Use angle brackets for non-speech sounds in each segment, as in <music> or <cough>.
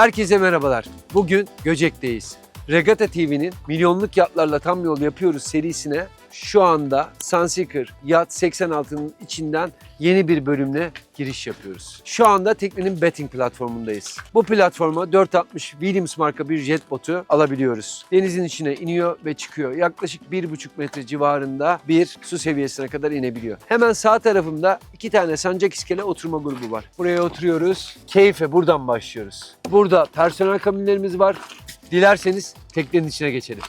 Herkese merhabalar. Bugün Göcek'teyiz. Regatta TV'nin milyonluk yatlarla tam yol yapıyoruz serisine şu anda Sunseeker Yat 86'nın içinden yeni bir bölümle giriş yapıyoruz. Şu anda teknenin betting platformundayız. Bu platforma 460 Williams marka bir jet botu alabiliyoruz. Denizin içine iniyor ve çıkıyor. Yaklaşık 1,5 metre civarında bir su seviyesine kadar inebiliyor. Hemen sağ tarafımda iki tane sancak iskele oturma grubu var. Buraya oturuyoruz. Keyfe buradan başlıyoruz. Burada personel kabinlerimiz var. Dilerseniz teknenin içine geçelim.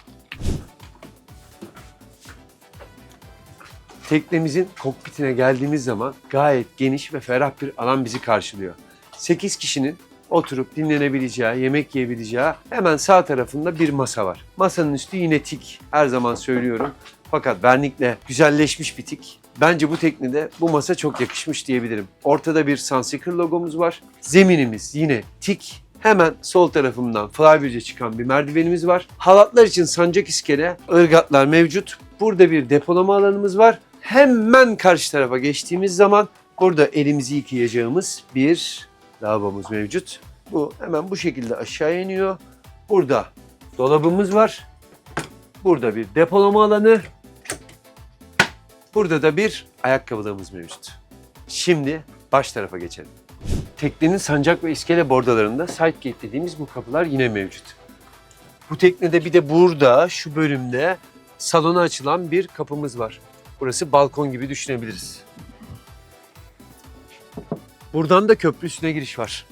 Teknemizin kokpitine geldiğimiz zaman gayet geniş ve ferah bir alan bizi karşılıyor. 8 kişinin oturup dinlenebileceği, yemek yiyebileceği hemen sağ tarafında bir masa var. Masanın üstü yine tik. Her zaman söylüyorum. Fakat vernikle güzelleşmiş bir tik. Bence bu teknede bu masa çok yakışmış diyebilirim. Ortada bir Sunseeker logomuz var. Zeminimiz yine tik. Hemen sol tarafımdan flybridge'e çıkan bir merdivenimiz var. Halatlar için sancak iskele, ırgatlar mevcut. Burada bir depolama alanımız var. Hemen karşı tarafa geçtiğimiz zaman burada elimizi yıkayacağımız bir lavabomuz mevcut. Bu hemen bu şekilde aşağı iniyor. Burada dolabımız var. Burada bir depolama alanı. Burada da bir ayakkabılığımız mevcut. Şimdi baş tarafa geçelim. Teknenin sancak ve iskele bordalarında side gate dediğimiz bu kapılar yine mevcut. Bu teknede bir de burada şu bölümde salona açılan bir kapımız var. Burası balkon gibi düşünebiliriz. Buradan da köprü üstüne giriş var.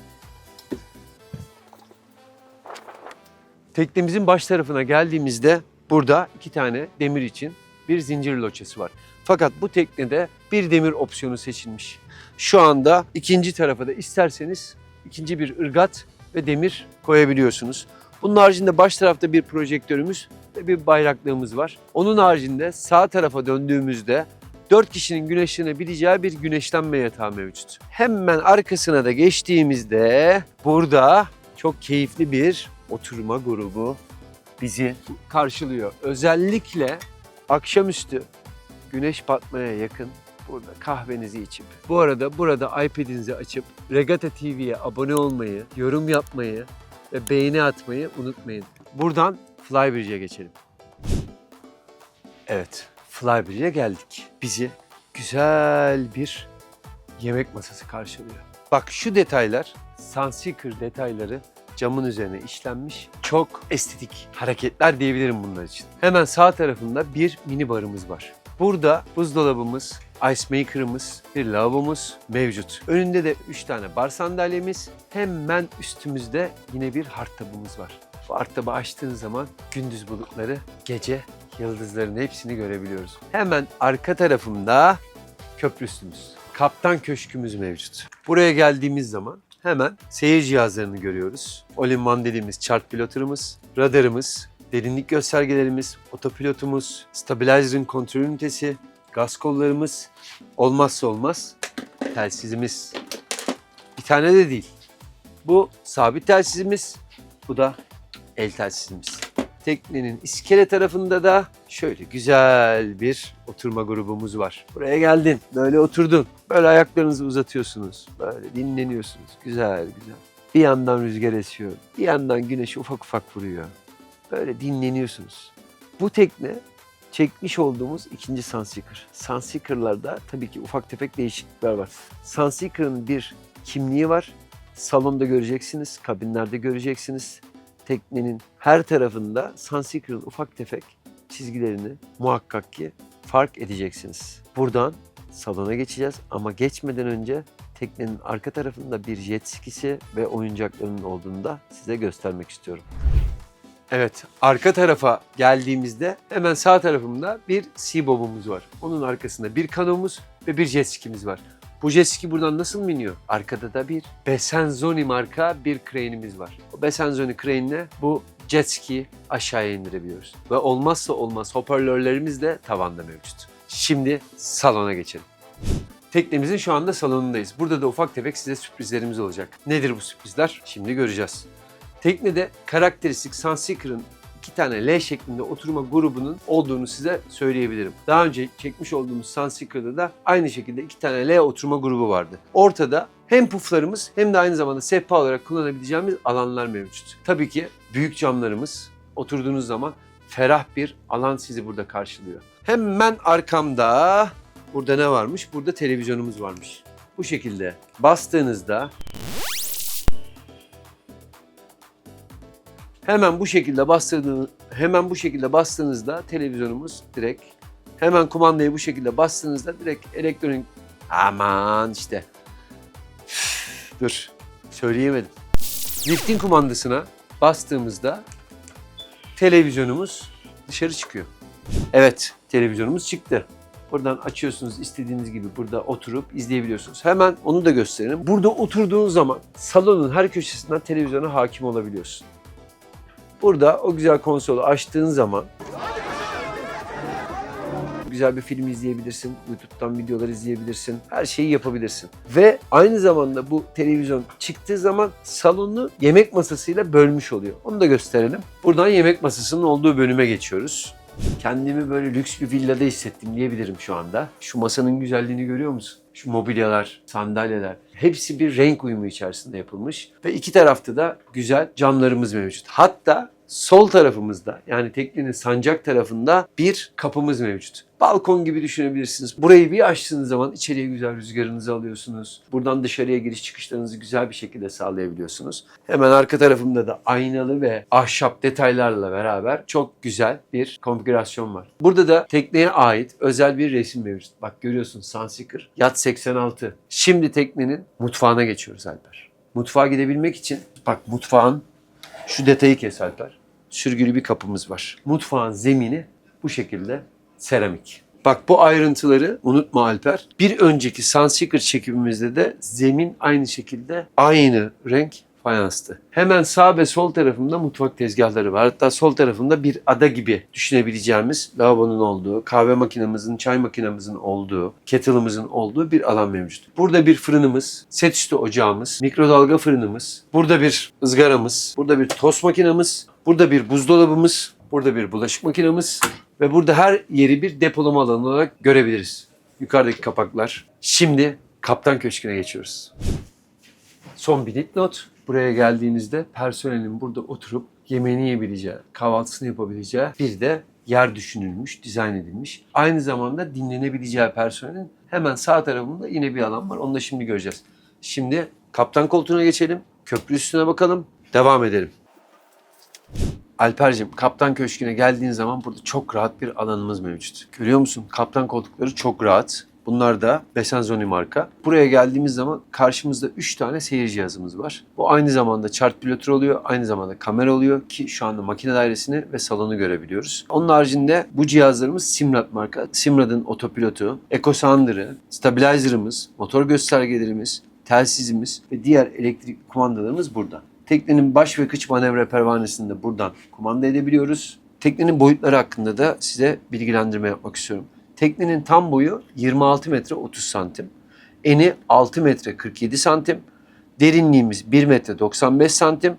Teknemizin baş tarafına geldiğimizde burada iki tane demir için bir zincir loçası var. Fakat bu teknede bir demir opsiyonu seçilmiş. Şu anda ikinci tarafa da isterseniz ikinci bir ırgat ve demir koyabiliyorsunuz. Bunun haricinde baş tarafta bir projektörümüz ve bir bayraklığımız var. Onun haricinde sağ tarafa döndüğümüzde 4 kişinin güneşlenebileceği bir güneşlenme yatağı mevcut. Hemen arkasına da geçtiğimizde burada çok keyifli bir oturma grubu bizi karşılıyor. Özellikle akşamüstü güneş batmaya yakın burada kahvenizi içip bu arada burada iPad'inizi açıp Regatta TV'ye abone olmayı, yorum yapmayı ve beğeni atmayı unutmayın. Buradan Flybridge'e geçelim. Evet, Flybridge'e geldik. Bizi güzel bir yemek masası karşılıyor. Bak şu detaylar, Sunseeker detayları camın üzerine işlenmiş. Çok estetik hareketler diyebilirim bunlar için. Hemen sağ tarafında bir mini barımız var. Burada buzdolabımız, ice maker'ımız, bir lavabomuz mevcut. Önünde de 3 tane bar sandalyemiz. Hemen üstümüzde yine bir harttabımız var. Bu harttabı açtığınız zaman gündüz bulutları, gece yıldızların hepsini görebiliyoruz. Hemen arka tarafımda köprü üstümüz. Kaptan köşkümüz mevcut. Buraya geldiğimiz zaman hemen seyir cihazlarını görüyoruz. All-in-one dediğimiz chart piloterımız, radarımız, derinlik göstergelerimiz, otopilotumuz, stabilizer'ın kontrol ünitesi, gaz kollarımız, olmazsa olmaz telsizimiz. Bir tane de değil. Bu sabit telsizimiz, bu da el telsizimiz. Teknenin iskele tarafında da şöyle güzel bir oturma grubumuz var. Buraya geldin, böyle oturdun. Böyle ayaklarınızı uzatıyorsunuz. Böyle dinleniyorsunuz. Güzel güzel. Bir yandan rüzgar esiyor, bir yandan güneş ufak ufak vuruyor. Böyle dinleniyorsunuz. Bu tekne çekmiş olduğumuz ikinci Sunseeker. Sunseeker'larda tabii ki ufak tefek değişiklikler var. Sunseeker'ın bir kimliği var. Salonda göreceksiniz, kabinlerde göreceksiniz. Teknenin her tarafında Sunseeker'ın ufak tefek çizgilerini muhakkak ki fark edeceksiniz. Buradan salona geçeceğiz ama geçmeden önce teknenin arka tarafında bir jet skisi ve oyuncaklarının olduğunu da size göstermek istiyorum. Evet, arka tarafa geldiğimizde hemen sağ tarafımda bir Seabob'umuz var. Onun arkasında bir kanomuz ve bir jet ski'miz var. Bu jet ski buradan nasıl mı iniyor? Arkada da bir Besenzoni marka bir crane'imiz var. O Besenzoni crane'le bu jet ski aşağıya indirebiliyoruz. Ve olmazsa olmaz hoparlörlerimiz de tavanda mevcut. Şimdi salona geçelim. Teknemizin şu anda salonundayız. Burada da ufak tefek size sürprizlerimiz olacak. Nedir bu sürprizler? Şimdi göreceğiz. Teknede karakteristik Sunseeker'ın iki tane L şeklinde oturma grubunun olduğunu size söyleyebilirim. Daha önce çekmiş olduğumuz Sunseeker'da da aynı şekilde iki tane L oturma grubu vardı. Ortada Hem puflarımız hem de aynı zamanda sehpa olarak kullanabileceğimiz alanlar mevcut. Tabii ki büyük camlarımız oturduğunuz zaman ferah bir alan sizi burada karşılıyor. Hemen arkamda burada ne varmış? Burada televizyonumuz varmış. Bu şekilde bastığınızda hemen bu şekilde bastırdığınız hemen bu şekilde bastığınızda televizyonumuz direkt hemen kumandayı bu şekilde bastığınızda direkt elektronik aman işte dur söyleyemedim. Liftin kumandasına bastığımızda televizyonumuz dışarı çıkıyor. Evet, televizyonumuz çıktı. Buradan açıyorsunuz istediğiniz gibi burada oturup izleyebiliyorsunuz. Hemen onu da gösterelim. Burada oturduğun zaman salonun her köşesinden televizyona hakim olabiliyorsun. Burada o güzel konsolu açtığın zaman güzel bir film izleyebilirsin, YouTube'dan videolar izleyebilirsin, her şeyi yapabilirsin. Ve aynı zamanda bu televizyon çıktığı zaman salonu yemek masasıyla bölmüş oluyor. Onu da gösterelim. Buradan yemek masasının olduğu bölüme geçiyoruz. Kendimi böyle lüks bir villada hissettim diyebilirim şu anda. Şu masanın güzelliğini görüyor musun? Şu mobilyalar, sandalyeler hepsi bir renk uyumu içerisinde yapılmış. Ve iki tarafta da güzel camlarımız mevcut. Hatta sol tarafımızda yani teknenin sancak tarafında bir kapımız mevcut. Balkon gibi düşünebilirsiniz. Burayı bir açtığınız zaman içeriye güzel rüzgarınızı alıyorsunuz. Buradan dışarıya giriş çıkışlarınızı güzel bir şekilde sağlayabiliyorsunuz. Hemen arka tarafımda da aynalı ve ahşap detaylarla beraber çok güzel bir konfigürasyon var. Burada da tekneye ait özel bir resim mevcut. Bak görüyorsun Sunseeker Yat 86. Şimdi teknenin mutfağına geçiyoruz Alper. Mutfağa gidebilmek için bak mutfağın şu detayı kes Alper. Sürgülü bir kapımız var. Mutfağın zemini bu şekilde seramik. Bak bu ayrıntıları unutma Alper. Bir önceki Sunseeker çekimimizde de zemin aynı şekilde aynı renk fayanstı. Hemen sağ ve sol tarafımda mutfak tezgahları var. Hatta sol tarafında bir ada gibi düşünebileceğimiz lavabonun olduğu, kahve makinemizin, çay makinemizin olduğu, kettle'ımızın olduğu bir alan mevcut. Burada bir fırınımız, set üstü ocağımız, mikrodalga fırınımız, burada bir ızgaramız, burada bir tost makinemiz, burada bir buzdolabımız, burada bir bulaşık makinemiz ve burada her yeri bir depolama alanı olarak görebiliriz. Yukarıdaki kapaklar. Şimdi Kaptan Köşkü'ne geçiyoruz. Son bir dipnot. Buraya geldiğinizde personelin burada oturup yemeğini yiyebileceği, kahvaltısını yapabileceği bir de yer düşünülmüş, dizayn edilmiş. Aynı zamanda dinlenebileceği personelin hemen sağ tarafında yine bir alan var. Onu da şimdi göreceğiz. Şimdi kaptan koltuğuna geçelim. Köprü üstüne bakalım. Devam edelim. Alper'cim Kaptan Köşkü'ne geldiğin zaman burada çok rahat bir alanımız mevcut. Görüyor musun? Kaptan koltukları çok rahat. Bunlar da Besenzoni marka. Buraya geldiğimiz zaman karşımızda 3 tane seyir cihazımız var. Bu aynı zamanda chart pilotör oluyor, aynı zamanda kamera oluyor ki şu anda makine dairesini ve salonu görebiliyoruz. Onun haricinde bu cihazlarımız Simrad marka. Simrad'ın otopilotu, Eco Sounder'ı, stabilizer'ımız, motor göstergelerimiz, telsizimiz ve diğer elektrik kumandalarımız burada. Teknenin baş ve kıç manevra pervanesini de buradan kumanda edebiliyoruz. Teknenin boyutları hakkında da size bilgilendirme yapmak istiyorum. Teknenin tam boyu 26 metre 30 santim. Eni 6 metre 47 santim. Derinliğimiz 1 metre 95 santim.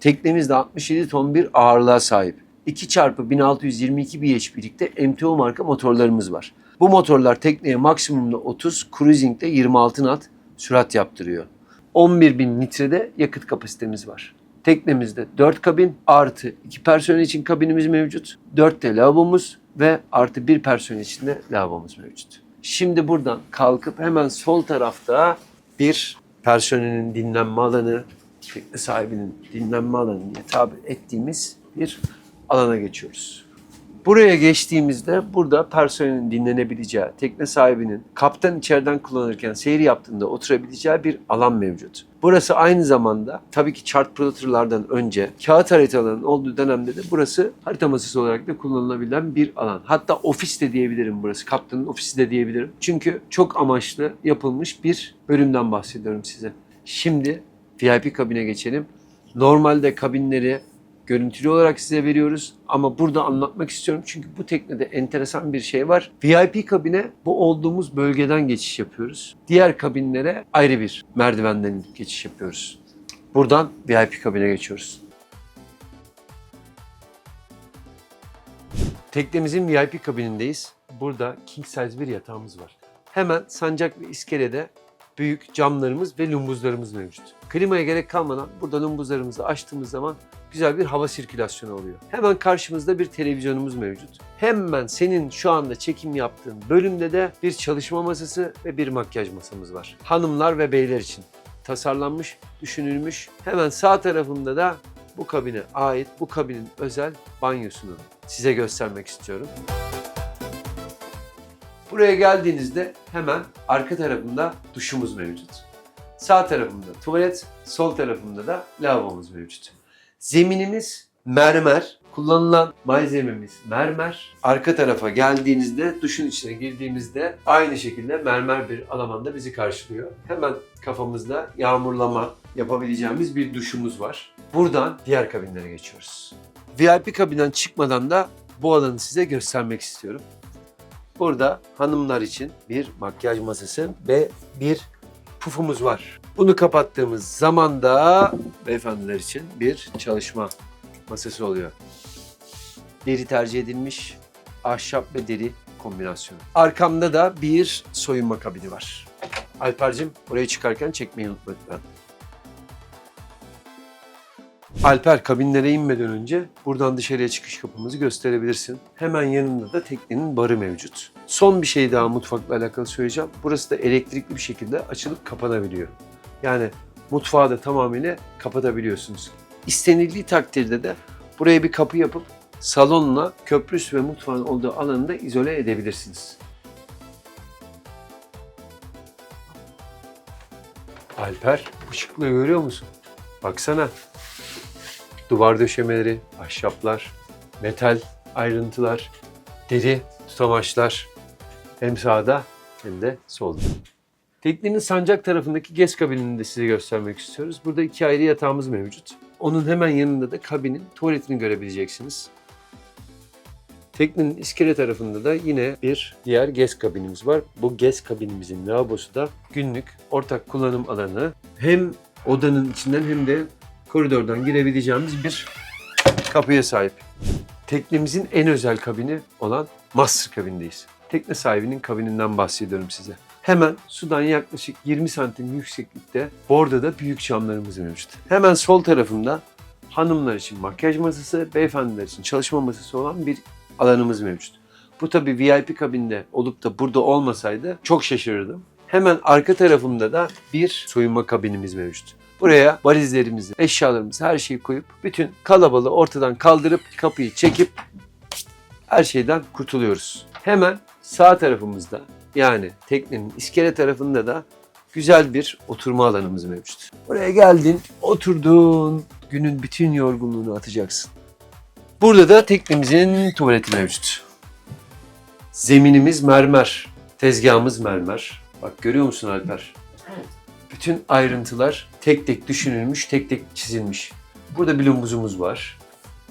Teknemiz de 67 ton bir ağırlığa sahip. 2 çarpı 1622 bhp'likte MTO marka motorlarımız var. Bu motorlar tekneye maksimumda 30, cruising'de 26 knot sürat yaptırıyor. 11.000 litrede yakıt kapasitemiz var. Teknemizde 4 kabin artı 2 personel için kabinimiz mevcut. 4 de lavabomuz ve artı 1 personel için de lavabomuz mevcut. Şimdi buradan kalkıp hemen sol tarafta bir personelin dinlenme alanı, tekne sahibinin dinlenme alanı diye tabir ettiğimiz bir alana geçiyoruz. Buraya geçtiğimizde burada personelin dinlenebileceği, tekne sahibinin kaptan içeriden kullanırken seyir yaptığında oturabileceği bir alan mevcut. Burası aynı zamanda tabii ki chart ploterlardan önce kağıt haritaların olduğu dönemde de burası harita masası olarak da kullanılabilen bir alan. Hatta ofis de diyebilirim burası. Kaptanın ofisi de diyebilirim. Çünkü çok amaçlı yapılmış bir bölümden bahsediyorum size. Şimdi VIP kabine geçelim. Normalde kabinleri görüntülü olarak size veriyoruz. Ama burada anlatmak istiyorum çünkü bu teknede enteresan bir şey var. VIP kabine bu olduğumuz bölgeden geçiş yapıyoruz. Diğer kabinlere ayrı bir merdivenden geçiş yapıyoruz. Buradan VIP kabine geçiyoruz. Teknemizin VIP kabinindeyiz. Burada king size bir yatağımız var. Hemen sancak ve iskelede büyük camlarımız ve lumbuzlarımız mevcut. Klimaya gerek kalmadan burada lumbuzlarımızı açtığımız zaman güzel bir hava sirkülasyonu oluyor. Hemen karşımızda bir televizyonumuz mevcut. Hemen senin şu anda çekim yaptığın bölümde de bir çalışma masası ve bir makyaj masamız var. Hanımlar ve beyler için tasarlanmış, düşünülmüş. Hemen sağ tarafında da bu kabine ait, bu kabinin özel banyosunu size göstermek istiyorum. Buraya geldiğinizde hemen arka tarafında duşumuz mevcut. Sağ tarafımda tuvalet, sol tarafımda da lavabomuz mevcut. Zeminimiz mermer. Kullanılan malzememiz mermer. Arka tarafa geldiğinizde duşun içine girdiğimizde aynı şekilde mermer bir alamanda bizi karşılıyor. Hemen kafamızda yağmurlama yapabileceğimiz bir duşumuz var. Buradan diğer kabinlere geçiyoruz. VIP kabinden çıkmadan da bu alanı size göstermek istiyorum. Burada hanımlar için bir makyaj masası ve bir pufumuz var. Bunu kapattığımız zaman da beyefendiler için bir çalışma masası oluyor. Deri tercih edilmiş ahşap ve deri kombinasyonu. Arkamda da bir soyunma kabini var. Alper'cim buraya çıkarken çekmeyi unutma lütfen. Alper kabinlere inmeden önce buradan dışarıya çıkış kapımızı gösterebilirsin. Hemen yanında da teknenin barı mevcut. Son bir şey daha mutfakla alakalı söyleyeceğim. Burası da elektrikli bir şekilde açılıp kapanabiliyor. Yani mutfağı da tamamıyla kapatabiliyorsunuz. İstenildiği takdirde de buraya bir kapı yapıp salonla köprüsü ve mutfağın olduğu alanı da izole edebilirsiniz. Alper, ışıklığı görüyor musun? Baksana. Duvar döşemeleri, ahşaplar, metal ayrıntılar, deri tutamaçlar hem sağda hem de solda. Teknenin sancak tarafındaki gez kabinini de size göstermek istiyoruz. Burada iki ayrı yatağımız mevcut. Onun hemen yanında da kabinin tuvaletini görebileceksiniz. Teknenin iskele tarafında da yine bir diğer gez kabinimiz var. Bu gez kabinimizin lavabosu da günlük ortak kullanım alanı. Hem odanın içinden hem de koridordan girebileceğimiz bir kapıya sahip. Teknemizin en özel kabini olan master kabindeyiz. Tekne sahibinin kabininden bahsediyorum size. Hemen sudan yaklaşık 20 santim yükseklikte borda da büyük camlarımız mevcut. Hemen sol tarafında hanımlar için makyaj masası, beyefendiler için çalışma masası olan bir alanımız mevcut. Bu tabi VIP kabinde olup da burada olmasaydı çok şaşırırdım. Hemen arka tarafımda da bir soyunma kabinimiz mevcut. Buraya valizlerimizi, eşyalarımızı, her şeyi koyup bütün kalabalığı ortadan kaldırıp kapıyı çekip her şeyden kurtuluyoruz. Hemen sağ tarafımızda yani teknenin iskele tarafında da güzel bir oturma alanımız mevcut. Buraya geldin, oturdun, günün bütün yorgunluğunu atacaksın. Burada da teknemizin tuvaleti mevcut. Zeminimiz mermer, tezgahımız mermer. Bak görüyor musun Alper? Bütün ayrıntılar tek tek düşünülmüş, tek tek çizilmiş. Burada bir lumbuzumuz var.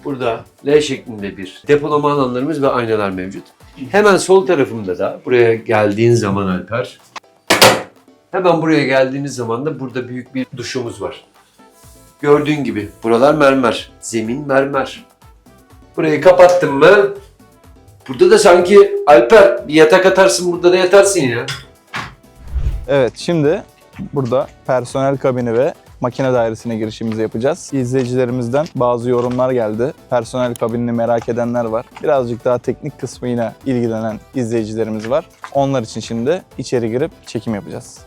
Burada L şeklinde bir depolama alanlarımız ve aynalar mevcut. Hemen sol tarafımda da buraya geldiğin zaman Alper, hemen buraya geldiğiniz zaman da burada büyük bir duşumuz var. Gördüğün gibi buralar mermer, zemin mermer. Burayı kapattım mı? Burada da sanki Alper bir yatak atarsın burada da yatarsın ya. Evet şimdi burada personel kabini ve makine dairesine girişimizi yapacağız. İzleyicilerimizden bazı yorumlar geldi. Personel kabinini merak edenler var. Birazcık daha teknik kısmıyla ilgilenen izleyicilerimiz var. Onlar için şimdi içeri girip çekim yapacağız.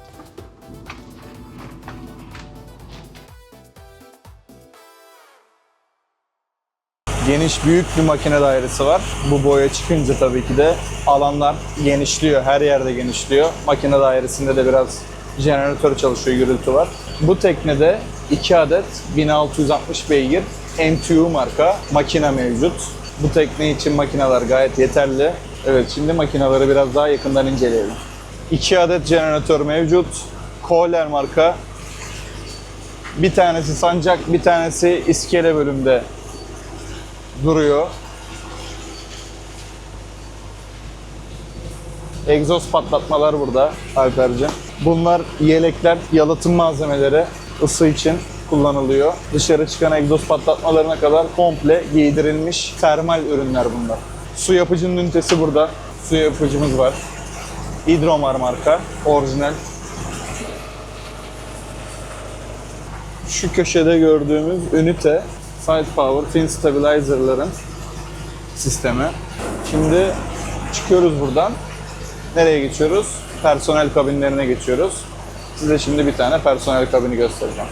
Geniş büyük bir makine dairesi var. Bu boya çıkınca tabii ki de alanlar genişliyor. Her yerde genişliyor. Makine dairesinde de biraz jeneratör çalışıyor, gürültü var. Bu teknede 2 adet 1660 beygir MTU marka makine mevcut. Bu tekne için makineler gayet yeterli. Evet şimdi makineleri biraz daha yakından inceleyelim. 2 adet jeneratör mevcut. Kohler marka. Bir tanesi sancak, bir tanesi iskele bölümde duruyor. Egzoz patlatmalar burada Alper'cim. Bunlar yelekler, yalıtım malzemeleri ısı için kullanılıyor. Dışarı çıkan egzoz patlatmalarına kadar komple giydirilmiş termal ürünler bunlar. Su yapıcının ünitesi burada. Su yapıcımız var. Hidromar marka, orijinal. Şu köşede gördüğümüz ünite Side Power Fin Stabilizer'ların sistemi. Şimdi çıkıyoruz buradan. Nereye geçiyoruz? Personel kabinlerine geçiyoruz. Size şimdi bir tane personel kabini göstereceğim.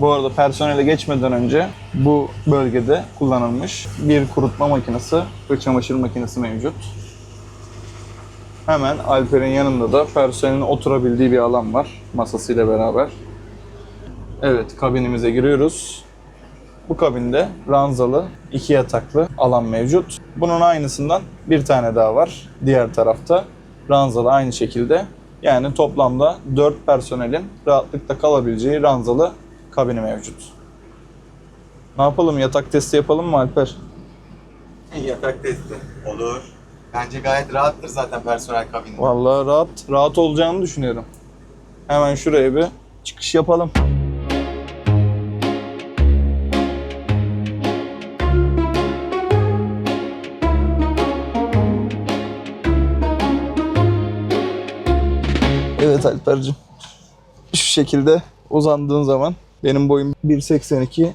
Bu arada personele geçmeden önce bu bölgede kullanılmış bir kurutma makinesi ve çamaşır makinesi mevcut. Hemen Alper'in yanında da personelin oturabildiği bir alan var masasıyla beraber. Evet kabinimize giriyoruz. Bu kabinde ranzalı iki yataklı alan mevcut. Bunun aynısından bir tane daha var diğer tarafta. Ranzalı aynı şekilde. Yani toplamda 4 personelin rahatlıkla kalabileceği ranzalı kabini mevcut. Ne yapalım yatak testi yapalım mı Alper? Yatak testi. Olur. Bence gayet rahattır zaten personel kabini. Vallahi rahat, rahat olacağını düşünüyorum. Hemen şuraya bir çıkış yapalım. Evet Alper'cim. Şu şekilde uzandığın zaman benim boyum 1.82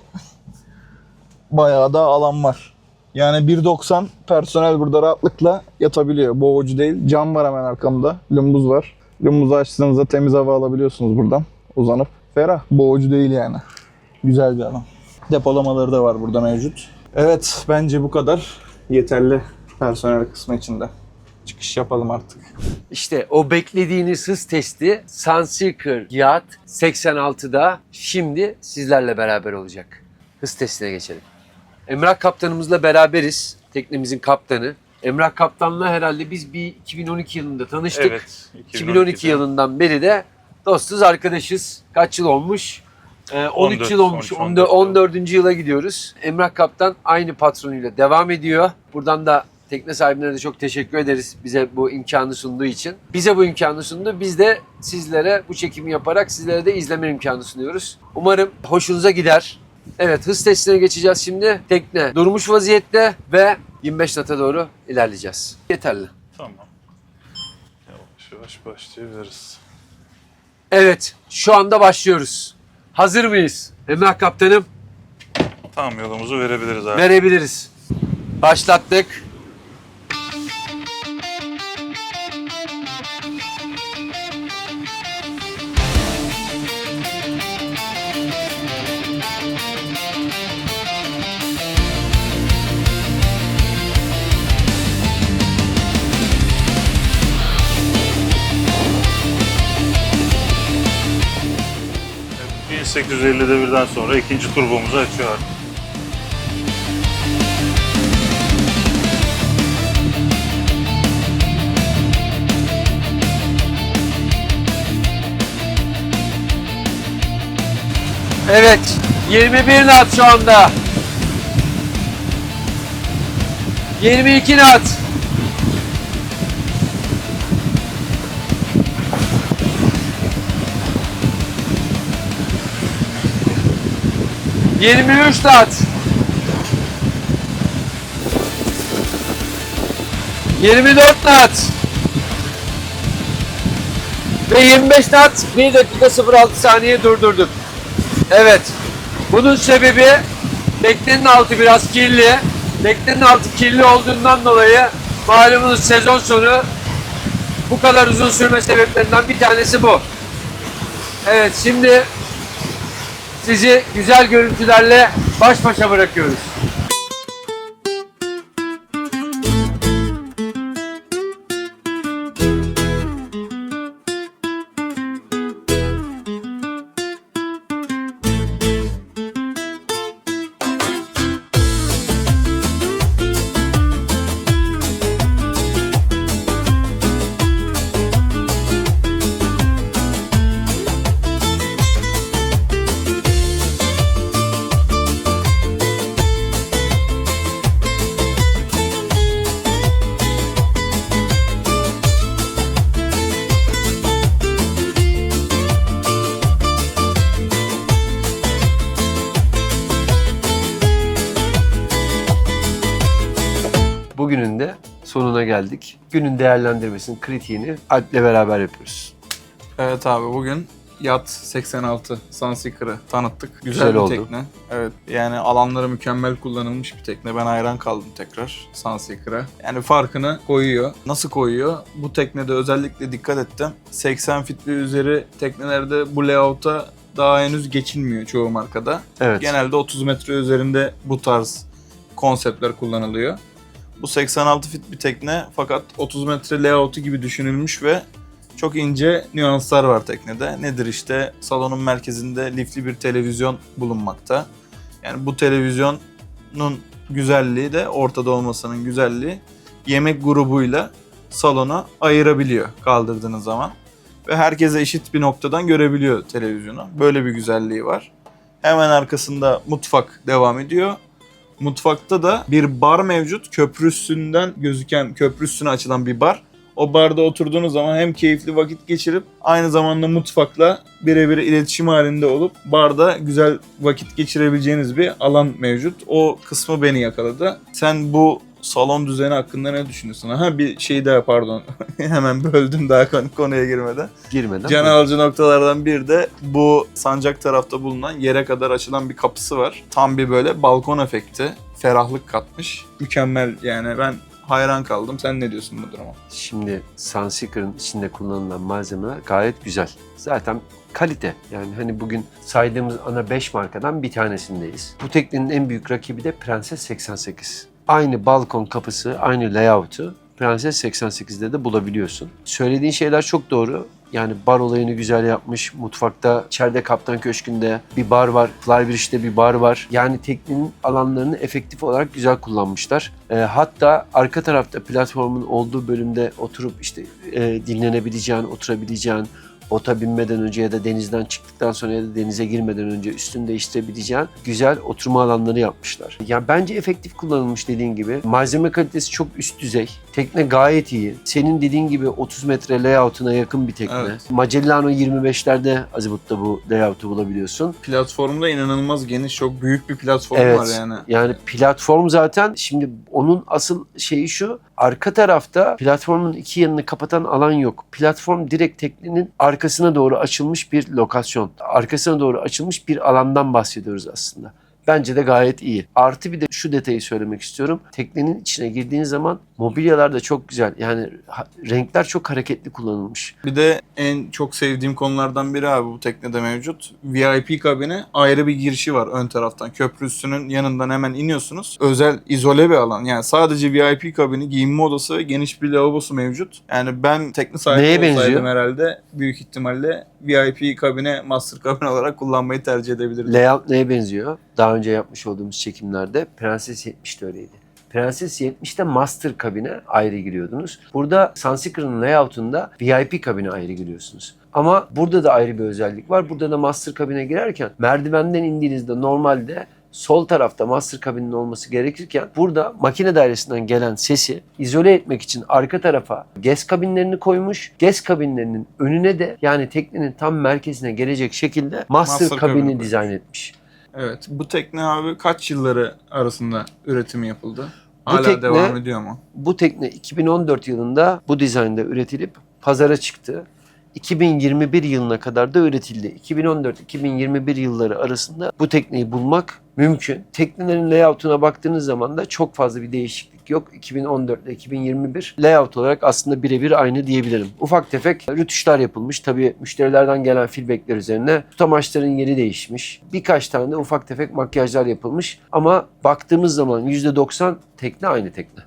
bayağı da alan var. Yani 1.90 personel burada rahatlıkla yatabiliyor. Boğucu değil. Cam var hemen arkamda. Lumbuz var. Lumbuzu açtığınızda temiz hava alabiliyorsunuz buradan uzanıp. Ferah. Boğucu değil yani. Güzel bir alan. Depolamaları da var burada mevcut. Evet bence bu kadar yeterli personel kısmı içinde. Çıkış yapalım artık. İşte o beklediğiniz hız testi Sunseeker Yacht 86'da şimdi sizlerle beraber olacak. Hız testine geçelim. Emrah kaptanımızla beraberiz. Teknemizin kaptanı. Emrah kaptanla herhalde biz bir 2012 yılında tanıştık. Evet. 2012 yılından beri de dostuz, arkadaşız. Kaç yıl olmuş? Ee, 13 14, yıl olmuş. 13, 14, 14. yıla gidiyoruz. Emrah Kaptan aynı patronuyla devam ediyor. Buradan da tekne sahibine de çok teşekkür ederiz bize bu imkanı sunduğu için. Bize bu imkanı sundu. Biz de sizlere bu çekimi yaparak sizlere de izleme imkanı sunuyoruz. Umarım hoşunuza gider. Evet hız testine geçeceğiz şimdi. Tekne durmuş vaziyette ve 25 nata doğru ilerleyeceğiz. Yeterli. Tamam. Yavaş yavaş başlayabiliriz. Evet, şu anda başlıyoruz. Hazır mıyız? Emrah Kaptanım, Tamam yolumuzu verebiliriz abi. verebiliriz. Başlattık. Evet, 1850 devirden sonra ikinci turbomuzu açıyor. Evet, 21 nat şu anda. 22 nat. Yirmi üç nat. Yirmi dört nat. Ve 25 nat 1 dakika 06 saniye durdurduk. Evet. Bunun sebebi teknenin altı biraz kirli. Teknenin altı kirli olduğundan dolayı malumunuz sezon sonu bu kadar uzun sürme sebeplerinden bir tanesi bu. Evet şimdi sizi güzel görüntülerle baş başa bırakıyoruz. Sonuna geldik. Günün değerlendirmesinin kritiğini Alp'le beraber yapıyoruz. Evet abi bugün Yat 86 Sunseeker'ı tanıttık. Güzel, Güzel bir oldu. tekne. Evet yani alanları mükemmel kullanılmış bir tekne. Ben hayran kaldım tekrar Sunseeker'a. Yani farkını koyuyor. Nasıl koyuyor? Bu teknede özellikle dikkat ettim. 80 fit ve üzeri teknelerde bu layout'a daha henüz geçilmiyor çoğu markada. Evet. Genelde 30 metre üzerinde bu tarz konseptler kullanılıyor. Bu 86 fit bir tekne fakat 30 metre layout'u gibi düşünülmüş ve çok ince nüanslar var teknede. Nedir işte salonun merkezinde lifli bir televizyon bulunmakta. Yani bu televizyonun güzelliği de ortada olmasının güzelliği yemek grubuyla salonu ayırabiliyor kaldırdığınız zaman. Ve herkese eşit bir noktadan görebiliyor televizyonu. Böyle bir güzelliği var. Hemen arkasında mutfak devam ediyor. Mutfakta da bir bar mevcut. Köprü üstünden gözüken, köprü üstüne açılan bir bar. O barda oturduğunuz zaman hem keyifli vakit geçirip aynı zamanda mutfakla birebir iletişim halinde olup barda güzel vakit geçirebileceğiniz bir alan mevcut. O kısmı beni yakaladı. Sen bu salon düzeni hakkında ne düşünüyorsun? Ha bir şey daha pardon. <laughs> Hemen böldüm daha konu- konuya girmeden. Girmeden. Can alıcı noktalardan bir de bu sancak tarafta bulunan yere kadar açılan bir kapısı var. Tam bir böyle balkon efekti. Ferahlık katmış. Mükemmel yani ben hayran kaldım. Sen ne diyorsun bu duruma? Şimdi Sunseeker'ın içinde kullanılan malzemeler gayet güzel. Zaten kalite. Yani hani bugün saydığımız ana 5 markadan bir tanesindeyiz. Bu teknenin en büyük rakibi de Prenses 88. Aynı balkon kapısı, aynı layout'u Prenses 88'de de bulabiliyorsun. Söylediğin şeyler çok doğru. Yani bar olayını güzel yapmış. Mutfakta, içeride Kaptan Köşkü'nde bir bar var. Flybridge'de bir bar var. Yani teknenin alanlarını efektif olarak güzel kullanmışlar. Ee, hatta arka tarafta platformun olduğu bölümde oturup işte e, dinlenebileceğin, oturabileceğin, ota binmeden önce ya da denizden çıktıktan sonra ya da denize girmeden önce üstünü değiştirebileceğin güzel oturma alanları yapmışlar. Yani bence efektif kullanılmış dediğin gibi. Malzeme kalitesi çok üst düzey. Tekne gayet iyi. Senin dediğin gibi 30 metre layout'una yakın bir tekne. Evet. Magellano 25'lerde Azimut'ta bu layout'u bulabiliyorsun. Platformda inanılmaz geniş, çok büyük bir platform Evet. var yani. Yani platform zaten şimdi onun asıl şeyi şu. Arka tarafta platformun iki yanını kapatan alan yok. Platform direkt teknenin arkasına doğru açılmış bir lokasyon. Arkasına doğru açılmış bir alandan bahsediyoruz aslında. Bence de gayet iyi. Artı bir de şu detayı söylemek istiyorum. Teknenin içine girdiğin zaman mobilyalar da çok güzel. Yani renkler çok hareketli kullanılmış. Bir de en çok sevdiğim konulardan biri abi bu teknede mevcut. VIP kabine ayrı bir girişi var ön taraftan. Köprü üstünün yanından hemen iniyorsunuz. Özel izole bir alan. Yani sadece VIP kabini, giyinme odası ve geniş bir lavabosu mevcut. Yani ben tekne sahibi Neye olsaydım benziyor? herhalde büyük ihtimalle VIP kabine master kabin olarak kullanmayı tercih edebilirdim. Layout neye benziyor? Daha önce yapmış olduğumuz çekimlerde Prenses 70'de öyleydi. Prenses 70'te master kabine ayrı giriyordunuz. Burada Sunseeker'ın layout'unda VIP kabine ayrı giriyorsunuz. Ama burada da ayrı bir özellik var. Burada da master kabine girerken merdivenden indiğinizde normalde sol tarafta master kabinin olması gerekirken burada makine dairesinden gelen sesi izole etmek için arka tarafa GES kabinlerini koymuş. GES kabinlerinin önüne de yani teknenin tam merkezine gelecek şekilde master, Master kabini kabini dizayn etmiş. Evet. Bu tekne abi kaç yılları arasında üretimi yapıldı? Bu Hala tekne- devam ediyor mu? Bu tekne 2014 yılında bu dizaynda üretilip pazara çıktı. 2021 yılına kadar da üretildi. 2014-2021 yılları arasında bu tekneyi bulmak mümkün. Teknelerin layout'una baktığınız zaman da çok fazla bir değişiklik yok. 2014 ile 2021 layout olarak aslında birebir aynı diyebilirim. Ufak tefek rütuşlar yapılmış. Tabii müşterilerden gelen feedbackler üzerine tutamaçların yeri değişmiş. Birkaç tane de ufak tefek makyajlar yapılmış. Ama baktığımız zaman %90 tekne aynı tekne.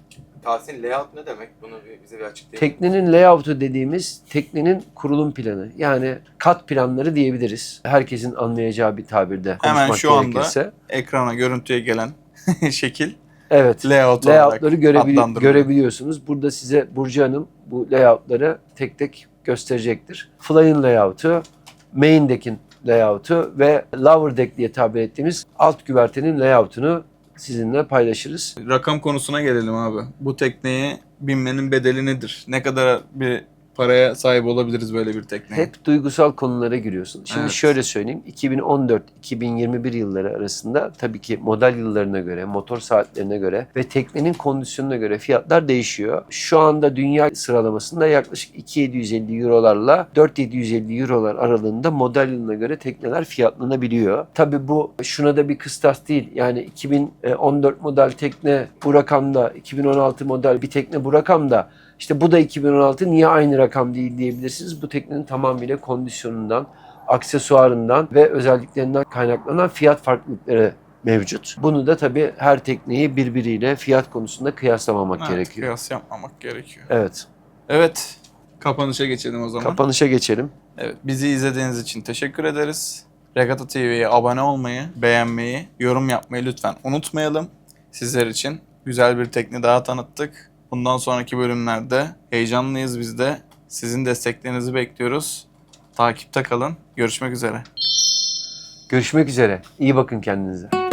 Tahsin layout ne demek? Bunu bir, bize bir açıklayın. Teknenin layout'u dediğimiz teknenin kurulum planı. Yani kat planları diyebiliriz. Herkesin anlayacağı bir tabirde Hemen şu anda gerekirse. Ekrana, görüntüye gelen <laughs> şekil Evet. layout Layout'ları olarak görebili- adlandırılıyor. görebiliyorsunuz. Burada size Burcu Hanım bu layout'ları tek tek gösterecektir. Fly'ın layout'u, main deck'in layout'u ve lower deck diye tabir ettiğimiz alt güvertenin layout'unu sizinle paylaşırız. Rakam konusuna gelelim abi. Bu tekneye binmenin bedeli nedir? Ne kadar bir paraya sahip olabiliriz böyle bir tekneye. Hep duygusal konulara giriyorsun. Şimdi Evet. şöyle söyleyeyim. 2014-2021 yılları arasında tabii ki model yıllarına göre, motor saatlerine göre ve teknenin kondisyonuna göre fiyatlar değişiyor. Şu anda dünya sıralamasında yaklaşık 2750 eurolarla 4750 eurolar aralığında model yılına göre tekneler fiyatlanabiliyor. Tabii bu şuna da bir kıstas değil. Yani 2014 model tekne bu rakamda, 2016 model bir tekne bu rakamda işte bu da 2016 niye aynı rakam değil diyebilirsiniz. Bu teknenin tamamıyla kondisyonundan, aksesuarından ve özelliklerinden kaynaklanan fiyat farklılıkları mevcut. Bunu da tabii her tekneyi birbiriyle fiyat konusunda kıyaslamamak Evet, gerekiyor. Kıyas yapmamak gerekiyor. Evet. Evet. Kapanışa geçelim o zaman. Kapanışa geçelim. Evet, bizi izlediğiniz için teşekkür ederiz. Regatta TV'ye abone olmayı, beğenmeyi, yorum yapmayı lütfen unutmayalım. Sizler için güzel bir tekne daha tanıttık. Bundan sonraki bölümlerde heyecanlıyız biz de. Sizin desteklerinizi bekliyoruz. Takipte kalın. Görüşmek üzere. Görüşmek üzere. İyi bakın kendinize.